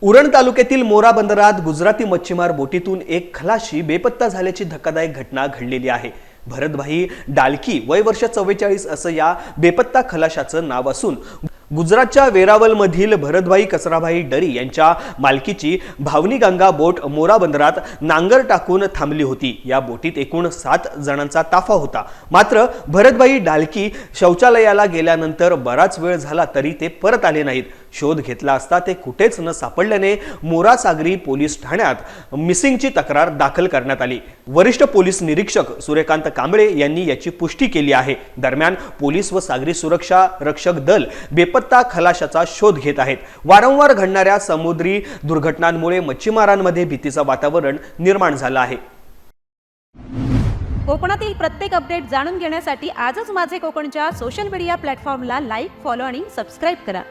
उरण तालुक्यातील मोरा बंदरात गुजराती मच्छीमार बोटीतून एक खलाशी बेपत्ता झाल्याची धक्कादायक घटना घडलेली आहे. भरतभाई डालकी वय वर्ष चव्वेचाळीस असं या बेपत्ता खलाशाचं नाव असून गुजरातच्या वेरावलमधील भरतभाई कसराभाई डरी यांच्या मालकीची भावनी गंगा बोट मोरा बंदरात नांगर टाकून थांबली होती. या बोटीत एकूण सात जणांचा ताफा होता. मात्र भरतभाई डालकी शौचालयाला गेल्यानंतर बराच वेळ झाला तरी ते परत आले नाहीत. शोध घेतला असता ते कुठेच न सापडल्याने मोरासागरी पोलीस ठाण्यात मिसिंगची तक्रार दाखल करण्यात आली. वरिष्ठ पोलीस निरीक्षक सूर्यकांत कांबळे यांनी याची पुष्टी केली आहे. दरम्यान पोलीस व सागरी सुरक्षा रक्षक दल बेपत्ता खलाशाचा शोध घेत आहेत. वारंवार घडणाऱ्या समुद्री दुर्घटनांमुळे मच्छीमारांमध्ये भीतीचं वातावरण निर्माण झालं आहे. कोकणातील प्रत्येक अपडेट जाणून घेण्यासाठी आजच माझे कोकणच्या सोशल मीडिया प्लॅटफॉर्मला लाईक फॉलो आणि सबस्क्राईब करा.